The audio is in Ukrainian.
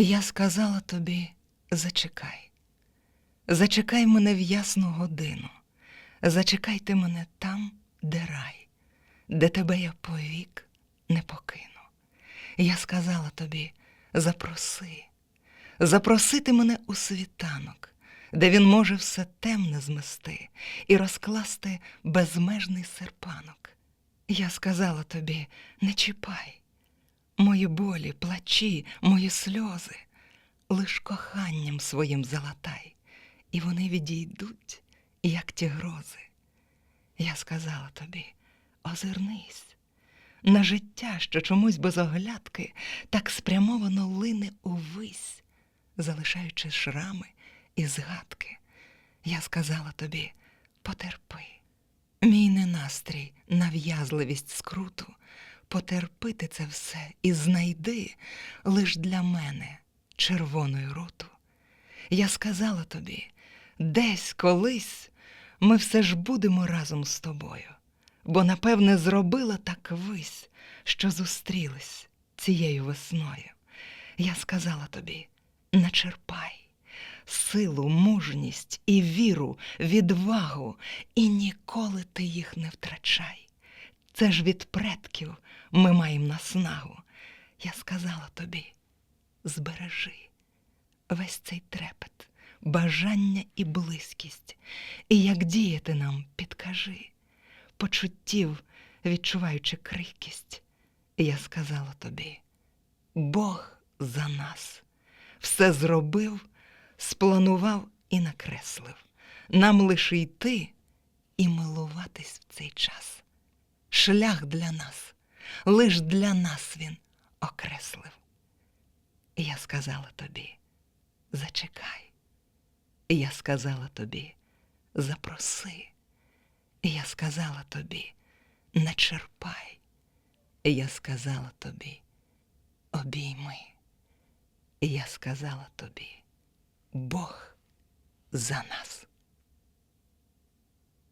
Я сказала тобі зачекай, зачекай мене в ясну годину, зачекайте мене там, де рай, де тебе я повік не покину. Я сказала тобі запроси, запросити мене у світанок, де він може все темне змести і розкласти безмежний серпанок. Я сказала тобі не чіпай, мої болі, плачі, мої сльози, лиш коханням своїм залатай, і вони відійдуть, як ті грози. Я сказала тобі, озирнись на життя, що чомусь без оглядки так спрямовано лине увись, залишаючи шрами і згадки. Я сказала тобі, потерпи. Мій ненастрій, нав'язливість скруту, потерпити це все і знайди лиш для мене червоною роту. Я сказала тобі, десь колись ми все ж будемо разом з тобою, бо, напевне, зробила так вись, що зустрілись цією весною. Я сказала тобі, не черпай силу, мужність і віру, відвагу, і ніколи ти їх не втрачай. Це ж від предків ми маємо наснагу. Я сказала тобі, збережи весь цей трепет, бажання і близькість, і як діяти нам, підкажи, почуттів, відчуваючи крихкість. Я сказала тобі, Бог за нас все зробив спланував і накреслив. Нам лише йти і милуватись в цей час. Шлях для нас, лиш для нас він окреслив. І я сказала тобі, зачекай. І я сказала тобі, запроси. І я сказала тобі, не черпай. І я сказала тобі, обійми. І я сказала тобі, Бог за нас.